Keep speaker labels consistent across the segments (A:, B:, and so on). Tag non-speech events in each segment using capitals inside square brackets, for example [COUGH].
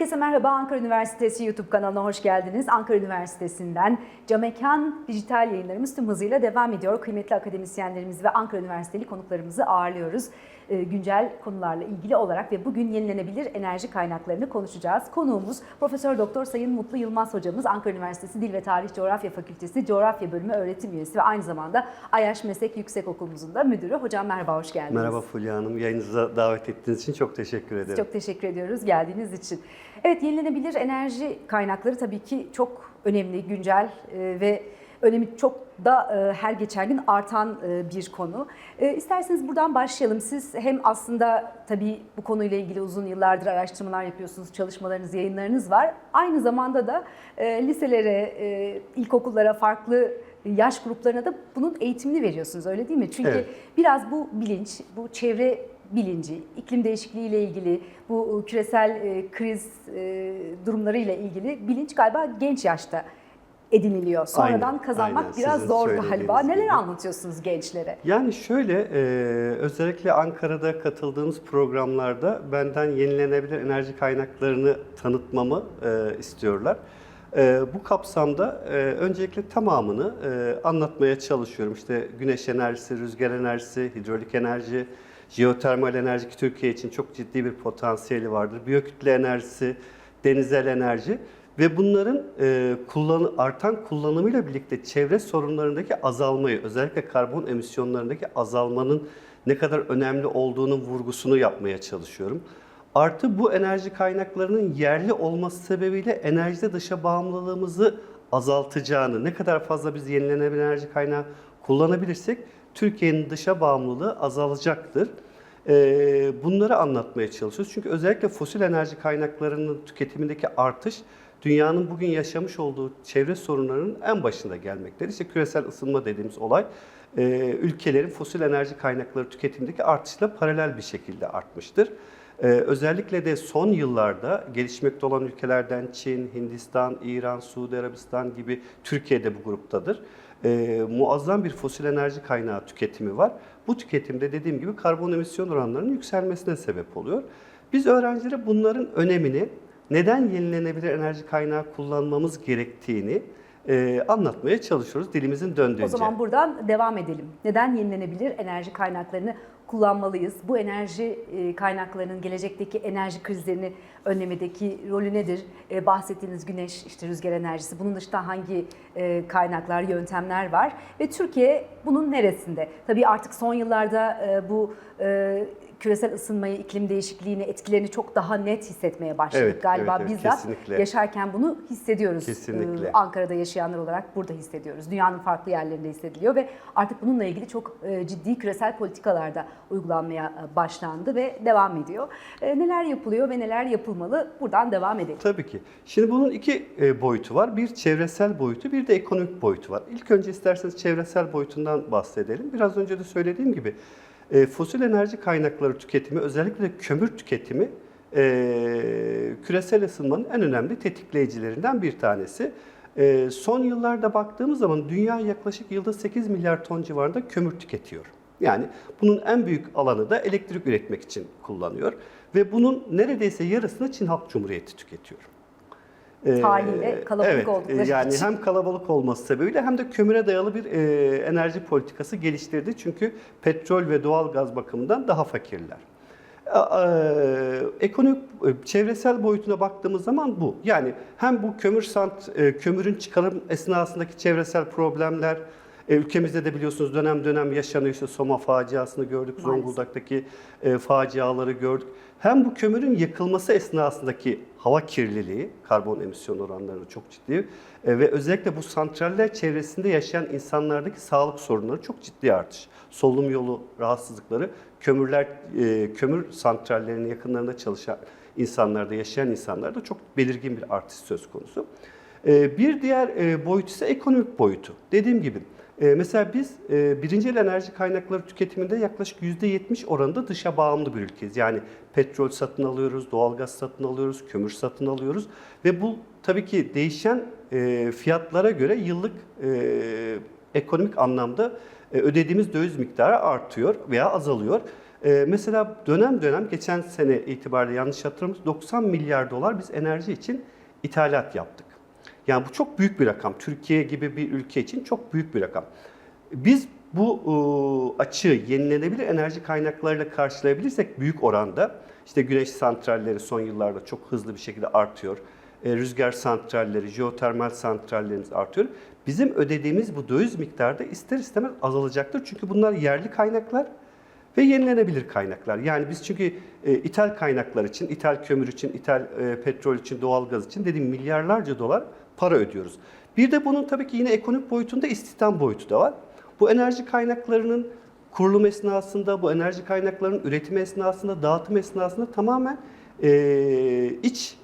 A: Herkese merhaba Ankara Üniversitesi YouTube kanalına hoş geldiniz. Ankara Üniversitesi'nden Camekan dijital yayınlarımız tüm hızıyla devam ediyor. Kıymetli akademisyenlerimiz ve Ankara Üniversiteli konuklarımızı ağırlıyoruz. Ee, Güncel konularla ilgili olarak ve bugün yenilenebilir enerji kaynaklarını konuşacağız. Konuğumuz Profesör Doktor Sayın Mutlu Yılmaz hocamız Ankara Üniversitesi Dil ve Tarih Coğrafya Fakültesi Coğrafya Bölümü öğretim üyesi ve aynı zamanda Ayaş Meslek Yüksekokulumuzun da müdürü. Hocam merhaba hoş geldiniz.
B: Merhaba Fulya Hanım. Yayınınıza davet ettiğiniz için çok teşekkür ederim.
A: Çok teşekkür ediyoruz geldiğiniz için. Evet yenilenebilir enerji kaynakları tabii ki çok önemli, güncel e, ve önemi çok da e, her geçen gün artan e, bir konu. E, İsterseniz buradan başlayalım. Siz hem aslında tabii bu konuyla ilgili uzun yıllardır araştırmalar yapıyorsunuz, çalışmalarınız, yayınlarınız var. Aynı zamanda da liselere, ilkokullara, farklı yaş gruplarına da bunun eğitimini veriyorsunuz öyle değil mi? Çünkü
B: Evet.
A: biraz bu bilinç, bu çevre bilinci, iklim değişikliği ile ilgili, bu küresel kriz durumları ile ilgili bilinç galiba genç yaşta ediniliyor. Sonradan
B: Aynen,
A: kazanmak
B: aynen.
A: biraz
B: Sizin
A: zor galiba. Neler
B: gibi.
A: anlatıyorsunuz gençlere?
B: Yani şöyle, e, özellikle Ankara'da katıldığımız programlarda benden yenilenebilir enerji kaynaklarını tanıtmamı e, istiyorlar. E, bu kapsamda e, öncelikle tamamını e, anlatmaya çalışıyorum. İşte güneş enerjisi, rüzgar enerjisi, hidrolik enerji, jeotermal enerji ki Türkiye için çok ciddi bir potansiyeli vardır. Biyokütle enerjisi, denizel enerji ve bunların e, kullanı, artan kullanımıyla birlikte çevre sorunlarındaki azalmayı, özellikle karbon emisyonlarındaki azalmanın ne kadar önemli olduğunun vurgusunu yapmaya çalışıyorum. Artı bu enerji kaynaklarının yerli olması sebebiyle enerjide dışa bağımlılığımızı azaltacağını, ne kadar fazla biz yenilenebilir enerji kaynağı kullanabilirsek Türkiye'nin dışa bağımlılığı azalacaktır. Ee, Bunları anlatmaya çalışıyoruz. Çünkü özellikle fosil enerji kaynaklarının tüketimindeki artış dünyanın bugün yaşamış olduğu çevre sorunlarının en başında gelmektedir. İşte küresel ısınma dediğimiz olay e, ülkelerin fosil enerji kaynakları tüketimindeki artışla paralel bir şekilde artmıştır. Ee, özellikle de son yıllarda gelişmekte olan ülkelerden Çin, Hindistan, İran, Suudi Arabistan gibi Türkiye de bu gruptadır. Ee, muazzam bir fosil enerji kaynağı tüketimi var. Bu tüketimde dediğim gibi karbon emisyon oranlarının yükselmesine sebep oluyor. Biz öğrencilere bunların önemini, neden yenilenebilir enerji kaynağı kullanmamız gerektiğini e, anlatmaya çalışıyoruz dilimizin döndüğünce.
A: O zaman buradan devam edelim. Neden yenilenebilir enerji kaynaklarını kullanmalıyız? Bu enerji e, kaynaklarının gelecekteki enerji krizlerini önlemedeki rolü nedir? E, Bahsettiğiniz güneş, işte rüzgar enerjisi, bunun dışında hangi e, kaynaklar, yöntemler var? Ve Türkiye bunun neresinde? Tabii artık son yıllarda e, bu e, küresel ısınmayı, iklim değişikliğini, etkilerini çok daha net hissetmeye başladık.
B: Evet,
A: Galiba
B: evet, evet,
A: bizzat
B: kesinlikle.
A: yaşarken bunu hissediyoruz.
B: Kesinlikle.
A: Ee, Ankara'da yaşayanlar olarak burada hissediyoruz. Dünyanın farklı yerlerinde hissediliyor ve artık bununla ilgili çok e, ciddi küresel politikalarda uygulanmaya e, başlandı ve devam ediyor. E, Neler yapılıyor ve neler yapılmalı? Buradan devam edelim.
B: Tabii ki. Şimdi bunun iki e, boyutu var. Bir çevresel boyutu, bir de ekonomik boyutu var. İlk önce isterseniz çevresel boyutundan bahsedelim. Biraz önce de söylediğim gibi e, fosil enerji kaynakları tüketimi, özellikle kömür tüketimi e, küresel ısınmanın en önemli tetikleyicilerinden bir tanesi. E, son yıllarda baktığımız zaman dünya yaklaşık yılda 8 milyar ton civarında kömür tüketiyor. Yani bunun en büyük alanı da elektrik üretmek için kullanıyor. Ve bunun neredeyse yarısını Çin Halk Cumhuriyeti tüketiyor. Ee,
A: Haliyle kalabalık
B: evet,
A: oldukları
B: yani
A: için.
B: hem kalabalık olması sebebiyle hem de kömüre dayalı bir e, enerji politikası geliştirdi. Çünkü petrol ve doğal gaz bakımından daha fakirler. A- e, Ekonomik, e, çevresel boyutuna baktığımız zaman bu. Yani hem bu kömür sant, e, kömürün çıkarım esnasındaki çevresel problemler, e, ülkemizde de biliyorsunuz dönem dönem yaşanıyor. İşte Soma faciasını gördük,
A: Maalesef.
B: Zonguldak'taki e, faciaları gördük. Hem bu kömürün yakılması esnasındaki hava kirliliği, karbon emisyon oranları çok ciddi e, ve özellikle bu santraller çevresinde yaşayan insanlardaki sağlık sorunları çok ciddi artış. Solunum yolu rahatsızlıkları, kömürler, e, kömür santrallerinin yakınlarında çalışan insanlarda, yaşayan insanlarda çok belirgin bir artış söz konusu. E, Bir diğer e, boyut ise ekonomik boyutu. Dediğim gibi mesela biz e, birinci el enerji kaynakları tüketiminde yaklaşık %70 oranında dışa bağımlı bir ülkeyiz. Yani petrol satın alıyoruz, doğalgaz satın alıyoruz, kömür satın alıyoruz ve bu tabii ki değişen e, fiyatlara göre yıllık e, ekonomik anlamda ödediğimiz döviz miktarı artıyor veya azalıyor. Ee, mesela dönem dönem geçen sene itibariyle yanlış hatırlamıyorsam 90 milyar dolar biz enerji için ithalat yaptık. Yani bu çok büyük bir rakam. Türkiye gibi bir ülke için çok büyük bir rakam. Biz bu e, açığı yenilenebilir enerji kaynaklarıyla karşılayabilirsek büyük oranda işte güneş santralleri son yıllarda çok hızlı bir şekilde artıyor. E, rüzgar santralleri, jeotermal santrallerimiz artıyor. Bizim ödediğimiz bu döviz miktarı da ister istemez azalacaktır. Çünkü bunlar yerli kaynaklar ve yenilenebilir kaynaklar. Yani biz çünkü e, ithal kaynaklar için, ithal kömür için, ithal petrol için, doğalgaz için dediğim milyarlarca dolar para ödüyoruz. Bir de bunun tabii ki yine ekonomik boyutunda istihdam boyutu da var. Bu enerji kaynaklarının kurulum esnasında, bu enerji kaynaklarının üretim esnasında, dağıtım esnasında tamamen e, iç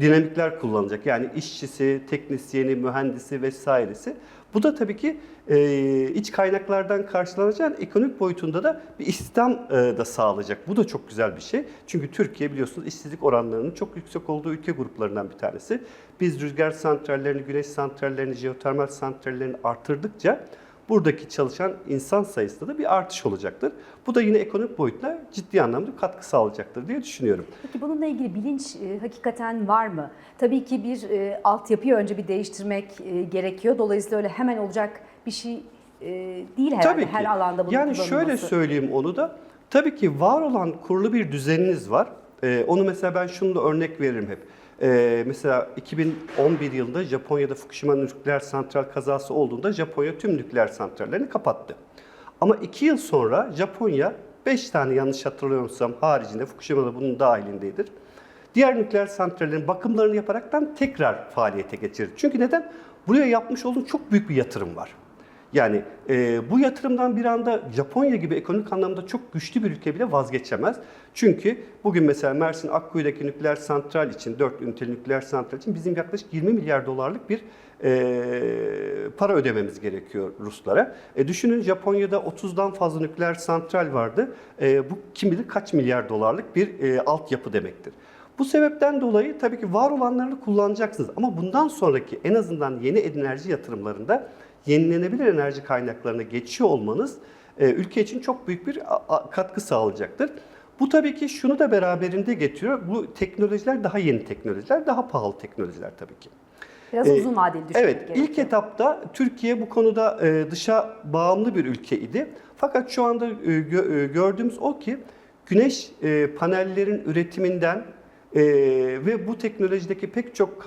B: dinamikler kullanacak. Yani işçisi, teknisyeni, mühendisi vesairesi. Bu da tabii ki e, iç kaynaklardan karşılanacak ekonomik boyutunda da bir istihdam e, da sağlayacak. Bu da çok güzel bir şey. Çünkü Türkiye biliyorsunuz işsizlik oranlarının çok yüksek olduğu ülke gruplarından bir tanesi. Biz rüzgar santrallerini, güneş santrallerini, jeotermal santrallerini artırdıkça buradaki çalışan insan sayısında da bir artış olacaktır. Bu da yine ekonomik boyutla ciddi anlamda katkı sağlayacaktır diye düşünüyorum.
A: Peki bununla ilgili bilinç e, hakikaten var mı? Tabii ki bir e, altyapıyı önce bir değiştirmek e, gerekiyor. Dolayısıyla öyle hemen olacak bir şey e, değil herhalde
B: Tabii ki.
A: her alanda bunun
B: Yani şöyle söyleyeyim onu da. Tabii ki var olan kurulu bir düzeniniz var. Ee, onu mesela ben şunu da örnek veririm hep. Ee, mesela 2011 yılında Japonya'da Fukushima nükleer santral kazası olduğunda Japonya tüm nükleer santrallerini kapattı. Ama 2 yıl sonra Japonya 5 tane yanlış hatırlamıyorsam haricinde Fukushima'da bunun dahilindeydir. Diğer nükleer santrallerin bakımlarını yaparaktan tekrar faaliyete geçirdi. Çünkü neden? Buraya yapmış olduğun çok büyük bir yatırım var. Yani e, bu yatırımdan bir anda Japonya gibi ekonomik anlamda çok güçlü bir ülke bile vazgeçemez. Çünkü bugün mesela Mersin Akkuyu'daki nükleer santral için, 4 üniteli nükleer santral için bizim yaklaşık 20 milyar dolarlık bir e, para ödememiz gerekiyor Ruslara. E, düşünün Japonya'da 30'dan fazla nükleer santral vardı. E, bu kim bilir kaç milyar dolarlık bir e, altyapı demektir. Bu sebepten dolayı tabii ki var olanlarını kullanacaksınız. Ama bundan sonraki en azından yeni enerji yatırımlarında yenilenebilir enerji kaynaklarına geçiyor olmanız e, ülke için çok büyük bir katkı sağlayacaktır. Bu tabii ki şunu da beraberinde getiriyor. Bu teknolojiler daha yeni teknolojiler, daha pahalı teknolojiler tabii ki.
A: Biraz
B: Ee,
A: uzun vadeli düşünmek
B: Evet,
A: gerekiyor.
B: ilk etapta Türkiye bu konuda e, dışa bağımlı bir ülke idi. Fakat şu anda e, gö- gördüğümüz o ki güneş panellerin üretiminden ve bu teknolojideki pek çok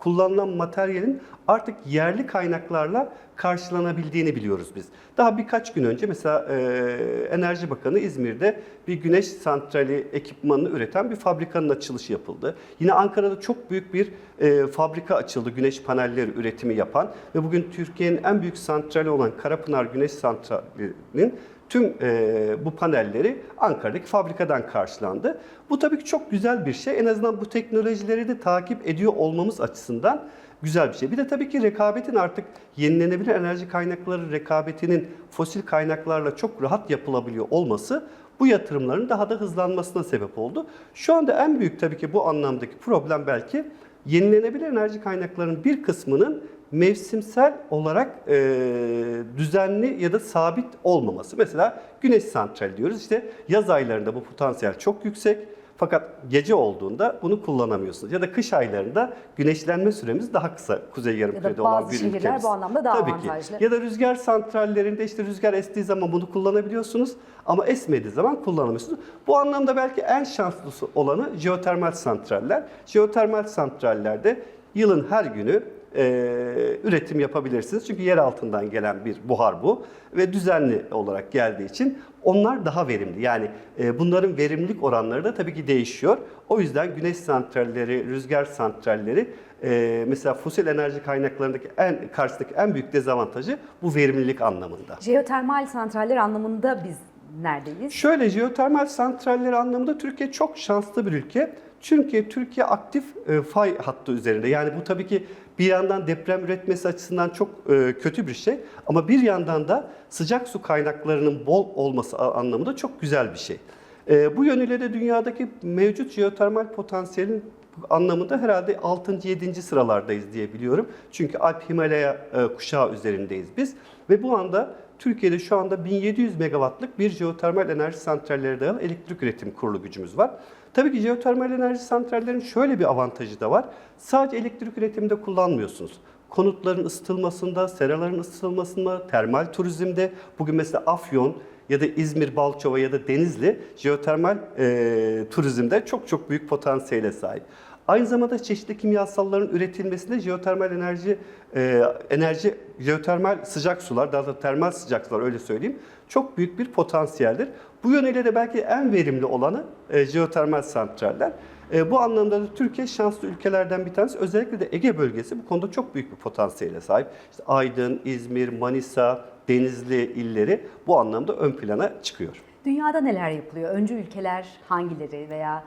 B: kullanılan materyalin artık yerli kaynaklarla karşılanabildiğini biliyoruz biz. Daha birkaç gün önce mesela e, Enerji Bakanı İzmir'de bir güneş santrali ekipmanını üreten bir fabrikanın açılışı yapıldı. Yine Ankara'da çok büyük bir e, fabrika açıldı güneş panelleri üretimi yapan ve bugün Türkiye'nin en büyük santrali olan Karapınar Güneş Santrali'nin tüm e, bu panelleri Ankara'daki fabrikadan karşılandı. Bu tabii ki çok güzel bir şey. En azından bu teknolojileri de takip ediyor olmamız açısından güzel bir şey. Bir de tabii ki rekabetin artık yenilenebilir enerji kaynakları rekabetinin fosil kaynaklarla çok rahat yapılabiliyor olması bu yatırımların daha da hızlanmasına sebep oldu. Şu anda en büyük tabii ki bu anlamdaki problem belki yenilenebilir enerji kaynaklarının bir kısmının mevsimsel olarak e, düzenli ya da sabit olmaması. Mesela güneş santrali diyoruz. İşte yaz aylarında bu potansiyel çok yüksek. Fakat gece olduğunda bunu kullanamıyorsunuz. Ya da kış aylarında güneşlenme süremiz daha kısa kuzey yarımkürede olan
A: bazı
B: bir ülkemiz.
A: bu anlamda daha
B: Tabii
A: avantajlı.
B: Ki. Ya da rüzgar santrallerinde işte rüzgar estiği zaman bunu kullanabiliyorsunuz ama esmediği zaman kullanamıyorsunuz. Bu anlamda belki en şanslısı olanı jeotermal santraller. Jeotermal santrallerde yılın her günü e, üretim yapabilirsiniz. Çünkü yer altından gelen bir buhar bu ve düzenli olarak geldiği için onlar daha verimli. Yani e, bunların verimlilik oranları da tabii ki değişiyor. O yüzden güneş santralleri, rüzgar santralleri e, mesela fosil enerji kaynaklarındaki en karşısındaki en büyük dezavantajı bu verimlilik anlamında.
A: Jeotermal santraller anlamında biz neredeyiz?
B: Şöyle jeotermal santraller anlamında Türkiye çok şanslı bir ülke. Çünkü Türkiye aktif e, fay hattı üzerinde. Yani bu tabii ki bir yandan deprem üretmesi açısından çok e, kötü bir şey. Ama bir yandan da sıcak su kaynaklarının bol olması anlamında çok güzel bir şey. E, bu yönüyle de dünyadaki mevcut jeotermal potansiyelin anlamında herhalde 6. 7. sıralardayız diye biliyorum. Çünkü Alp Himalaya e, kuşağı üzerindeyiz biz. Ve bu anda Türkiye'de şu anda 1700 megawattlık bir jeotermal enerji santralleri dayalı elektrik üretim kurulu gücümüz var. Tabii ki jeotermal enerji santrallerin şöyle bir avantajı da var. Sadece elektrik üretiminde kullanmıyorsunuz. Konutların ısıtılmasında, seraların ısıtılmasında, termal turizmde, bugün mesela Afyon ya da İzmir, Balçova ya da Denizli jeotermal e, turizmde çok çok büyük potansiyele sahip. Aynı zamanda çeşitli kimyasalların üretilmesinde jeotermal enerji e, enerji jeotermal sıcak sular, daha da termal sıcak sular öyle söyleyeyim. Çok büyük bir potansiyeldir. Bu yönüyle de belki en verimli olanı e, jeotermal santraller. E, bu anlamda da Türkiye şanslı ülkelerden bir tanesi. Özellikle de Ege bölgesi bu konuda çok büyük bir potansiyele sahip. İşte Aydın, İzmir, Manisa, Denizli illeri bu anlamda ön plana çıkıyor.
A: Dünyada neler yapılıyor? Öncü ülkeler hangileri veya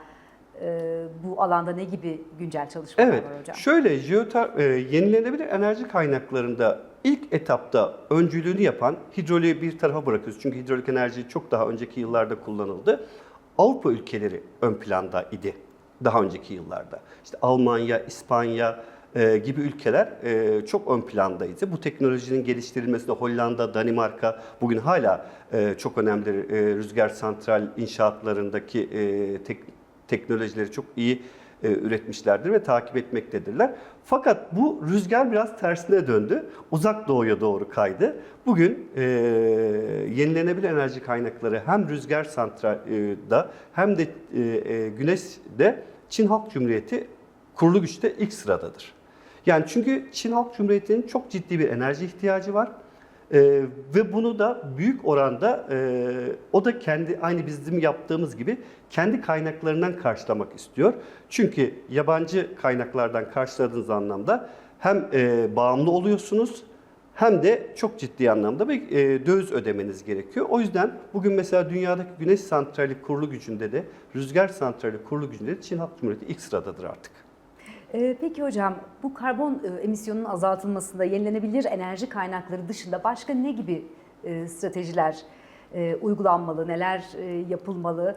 A: bu alanda ne gibi güncel çalışmalar
B: Evet,
A: var hocam?
B: şöyle jeoter, e, yenilenebilir enerji kaynaklarında ilk etapta öncülüğünü yapan hidroliği bir tarafa bırakıyoruz. Çünkü hidrolik enerji çok daha önceki yıllarda kullanıldı. Avrupa ülkeleri ön planda idi daha önceki yıllarda. İşte Almanya, İspanya e, gibi ülkeler e, çok ön plandaydı. Bu teknolojinin geliştirilmesinde Hollanda, Danimarka bugün hala e, çok önemli e, rüzgar santral inşaatlarındaki e, tek, teknolojileri çok iyi e, üretmişlerdir ve takip etmektedirler. Fakat bu rüzgar biraz tersine döndü. Uzak doğuya doğru kaydı. Bugün e, yenilenebilir enerji kaynakları hem rüzgar santralda hem de e, e, Çin Halk Cumhuriyeti kurulu güçte ilk sıradadır. Yani çünkü Çin Halk Cumhuriyeti'nin çok ciddi bir enerji ihtiyacı var. Ee, ve bunu da büyük oranda e, o da kendi aynı bizim yaptığımız gibi kendi kaynaklarından karşılamak istiyor. Çünkü yabancı kaynaklardan karşıladığınız anlamda hem e, bağımlı oluyorsunuz hem de çok ciddi anlamda bir e, döviz ödemeniz gerekiyor. O yüzden bugün mesela dünyadaki güneş santrali kurulu gücünde de rüzgar santrali kurulu gücünde de Çin Halk Cumhuriyeti ilk sıradadır artık.
A: Ee, Peki hocam bu karbon e, emisyonunun azaltılmasında yenilenebilir enerji kaynakları dışında başka ne gibi e, stratejiler e, uygulanmalı, neler yapılmalı?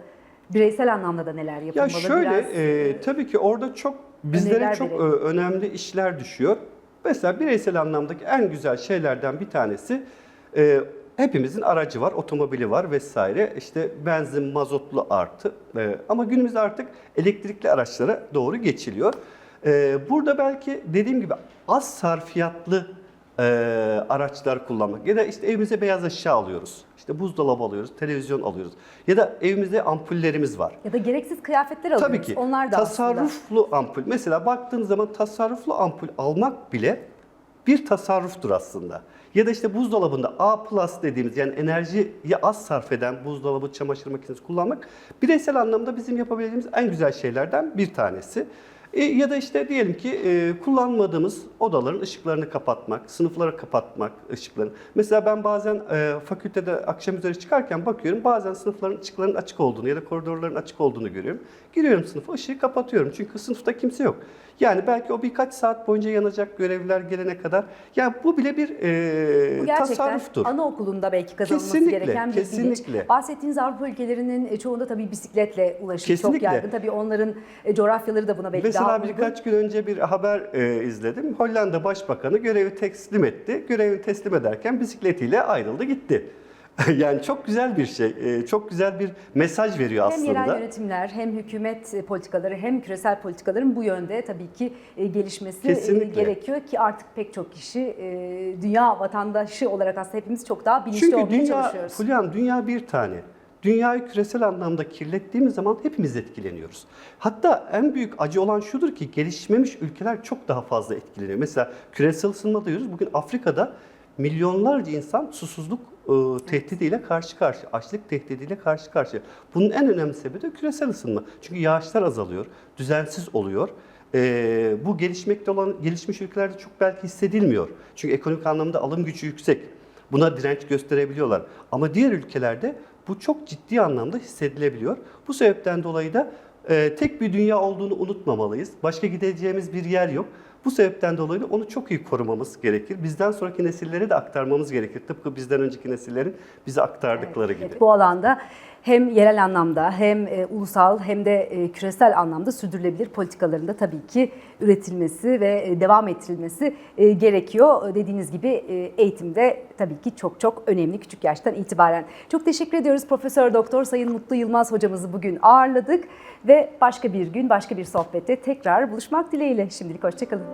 A: Bireysel anlamda da neler yapılmalı?
B: Ya şöyle
A: Biraz,
B: e, tabii ki orada çok bizlere çok
A: verelim.
B: önemli işler düşüyor. Mesela bireysel anlamdaki en güzel şeylerden bir tanesi e, hepimizin aracı var, otomobili var vesaire. İşte benzin, mazotlu artı. E, ama günümüzde artık elektrikli araçlara doğru geçiliyor. E, burada belki dediğim gibi az sarfiyatlı e, araçlar kullanmak ya da işte evimize beyaz eşya alıyoruz. İşte buzdolabı alıyoruz, televizyon alıyoruz. Ya da evimizde ampullerimiz var.
A: ya da gereksiz kıyafetler alıyoruz.
B: Tabii ki.
A: Onlar da aslında
B: tasarruflu ampul. Mesela baktığınız zaman tasarruflu ampul almak bile bir tasarruftur aslında. Ya da işte buzdolabında A plus dediğimiz yani enerjiyi az sarf eden buzdolabı, çamaşır makinesi kullanmak bireysel anlamda bizim yapabileceğimiz en güzel şeylerden bir tanesi. E, ya da işte diyelim ki e, kullanmadığımız odaların ışıklarını kapatmak, sınıfları kapatmak ışıklarını. Mesela ben bazen e, fakültede akşam üzeri çıkarken bakıyorum bazen sınıfların ışıklarının açık olduğunu ya da koridorların açık olduğunu görüyorum. Giriyorum sınıfa ışığı kapatıyorum çünkü sınıfta kimse yok. Yani belki o birkaç saat boyunca yanacak görevliler gelene kadar. Yani bu bile bir e,
A: Bu gerçekten
B: tasarruftur.
A: anaokulunda belki kazanılması
B: Kesinlikle,
A: gereken bir
B: kesinlikle.
A: bilinç. Bahsettiğiniz Avrupa ülkelerinin e, çoğunda tabii bisikletle ulaşım çok
B: Kesinlikle.
A: yaygın. Tabii onların e, coğrafyaları da buna belki daha
B: Mesela birkaç gün önce bir haber e, izledim. Hollanda Başbakanı görevi teslim etti. Görevini teslim ederken bisikletiyle ayrıldı gitti. [LAUGHS] yani çok güzel bir şey. e, çok güzel bir mesaj veriyor
A: Hem yerel
B: aslında.
A: yönetimler hem hükümet e, politikaları hem küresel politikaların bu yönde tabii ki e, gelişmesi
B: Kesinlikle.
A: gerekiyor ki artık pek çok kişi dünya vatandaşı olarak aslında hepimiz çok daha bilinçli
B: Çünkü
A: olmaya
B: dünya,
A: çalışıyoruz.
B: Fulyan, dünya bir tane. Dünyayı küresel anlamda kirlettiğimiz zaman hepimiz etkileniyoruz. Hatta en büyük acı olan şudur ki gelişmemiş ülkeler çok daha fazla etkileniyor. Mesela küresel ısınma diyoruz. Bugün Afrika'da milyonlarca insan susuzluk e, tehdidiyle karşı karşıya, açlık tehdidiyle karşı karşıya. Bunun en önemli sebebi de küresel ısınma. Çünkü yağışlar azalıyor, düzensiz oluyor. E, bu gelişmekte olan gelişmiş ülkelerde çok belki hissedilmiyor. Çünkü ekonomik anlamda alım gücü yüksek. Buna direnç gösterebiliyorlar. Ama diğer ülkelerde bu çok ciddi anlamda hissedilebiliyor. Bu sebepten dolayı da e, tek bir dünya olduğunu unutmamalıyız. Başka gideceğimiz bir yer yok. Bu sebepten dolayı onu çok iyi korumamız gerekir. Bizden sonraki nesillere de aktarmamız gerekir. Tıpkı bizden önceki nesillerin bize aktardıkları gibi.
A: Evet, bu alanda hem yerel anlamda hem e, ulusal hem de e, küresel anlamda sürdürülebilir politikaların da tabii ki üretilmesi ve e, devam ettirilmesi gerekiyor. Dediğiniz gibi eğitimde tabii ki çok çok önemli küçük yaştan itibaren. Çok teşekkür ediyoruz Profesör Doktor Sayın Mutlu Yılmaz hocamızı bugün ağırladık ve başka bir gün başka bir sohbette tekrar buluşmak dileğiyle. Şimdilik hoşçakalın.